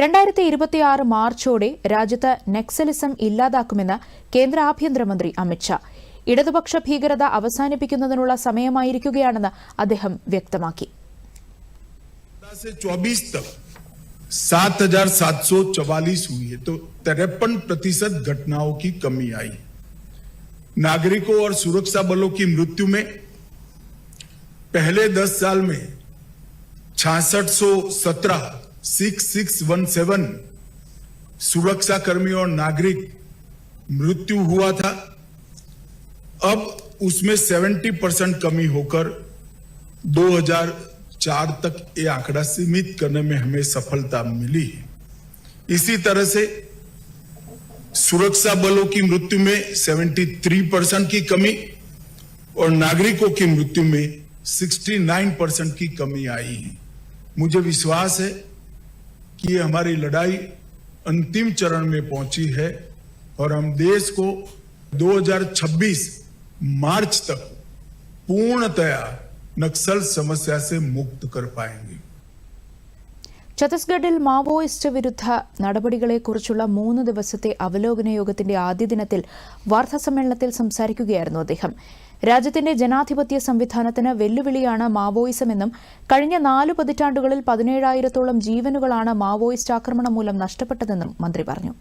രണ്ടായിരത്തി ഇരുപത്തിയാറ് മാർച്ചോടെ രാജ്യത്ത് നക്സലിസം ഇല്ലാതാക്കുമെന്ന് കേന്ദ്ര ആഭ്യന്തരമന്ത്രി അമിത്ഷാ ഇടതുപക്ഷ ഭീകരത അവസാനിപ്പിക്കുന്നതിനുള്ള സമയമായിരിക്കുകയാണെന്ന് അദ്ദേഹം വ്യക്തമാക്കി से 24 तक 7,744 हुई है तो तिरपन प्रतिशत घटनाओं की कमी आई नागरिकों और सुरक्षा बलों की मृत्यु में पहले 10 साल में छियासठ सौ सत्रह सिक्स सिक्स वन सेवन, सुरक्षा कर्मी और नागरिक, मृत्यु हुआ था। अब उसमें 70 परसेंट कमी होकर 2004 तक ये आंकड़ा सीमित करने में हमें सफलता मिली है। इसी तरह से सुरक्षा बलों की मृत्यु में 73 परसेंट की कमी और नागरिकों की मृत्यु में 69 परसेंट की कमी आई है। मुझे विश्वास है कि ये हमारी लड़ाई अंतिम चरण में पहुंची है और हम देश को 2026 मार्च तक पूर्णतया नक्सल समस्या से मुक्त कर पाएंगे ഛത്തീസ്ഗഡിൽ മാവോയിസ്റ്റ് വിരുദ്ധ നടപടികളെക്കുറിച്ചുള്ള മൂന്ന് ദിവസത്തെ അവലോകന യോഗത്തിന്റെ ആദ്യ ദിനത്തിൽ വാർത്താസമ്മേളനത്തിൽ സംസാരിക്കുകയായിരുന്നു അദ്ദേഹം രാജ്യത്തിന്റെ ജനാധിപത്യ സംവിധാനത്തിന് വെല്ലുവിളിയാണ് മാവോയിസമെന്നും കഴിഞ്ഞ നാലു പതിറ്റാണ്ടുകളിൽ പതിനേഴായിരത്തോളം ജീവനുകളാണ് മാവോയിസ്റ്റ് ആക്രമണം മൂലം നഷ്ടപ്പെട്ടതെന്നും മന്ത്രി പറഞ്ഞു.